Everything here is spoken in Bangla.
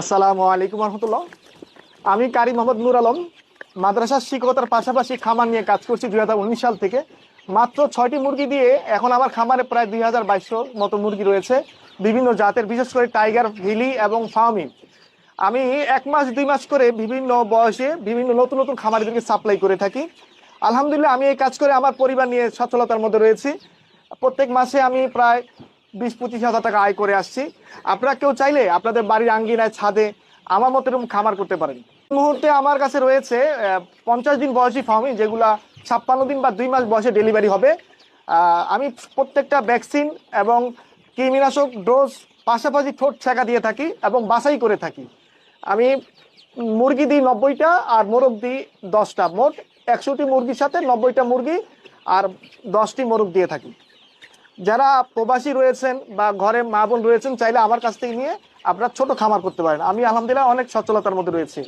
আসসালামু আলাইকুম রহমতুল্লাহ। আমি কারি মোহাম্মদ নুর আলম, মাদ্রাসার শিক্ষকতার পাশাপাশি খামার নিয়ে কাজ করছি দুই হাজার উনিশ সাল থেকে। মাত্র ছয়টি মুরগি দিয়ে এখন আমার খামারে প্রায় দুই হাজার বাইশশো মতো মুরগি রয়েছে, বিভিন্ন জাতের, বিশেষ করে টাইগার, হিলি এবং ফার্মি আমি এক মাস, দুই মাস করে বিভিন্ন বয়সে বিভিন্ন নতুন নতুন খামারিদেরকে সাপ্লাই করে থাকি। আলহামদুলিল্লাহ, আমি এই কাজ করে আমার পরিবার নিয়ে সচ্ছলতার মধ্যে রয়েছি। প্রত্যেক মাসে আমি প্রায় বিশ পঁচিশ হাজার টাকা আয় করে আসছি। আপনারা কেউ চাইলে আপনাদের বাড়ির আঙ্গিনায়, ছাদে, আমার মতো এরকম খামার করতে পারেন। মুহূর্তে আমার কাছে রয়েছে পঞ্চাশ দিন বয়সী ফার্মি যেগুলা ছাপ্পান্ন দিন বা দুই মাস বয়সে ডেলিভারি হবে। আমি প্রত্যেকটা ভ্যাকসিন এবং কৃমিনাশক ডোজ, পাশাপাশি ঠোঁট ছেঁকা দিয়ে থাকি এবং বাছাই করে থাকি। আমি মুরগি দিই নব্বইটা আর মোরগ দিই দশটা। মোট একশোটি মুরগির সাথে নব্বইটা মুরগি আর দশটি মোরগ দিয়ে থাকি। যারা প্রবাসী রয়েছেন বা ঘরে মা বোন রয়েছেন, চাইলে আমার কাছ থেকে নিয়ে আপনার ছোট খামার করতে পারেন। আমি আলহামদুলিল্লাহ অনেক সচ্ছলতার মধ্যে রয়েছি।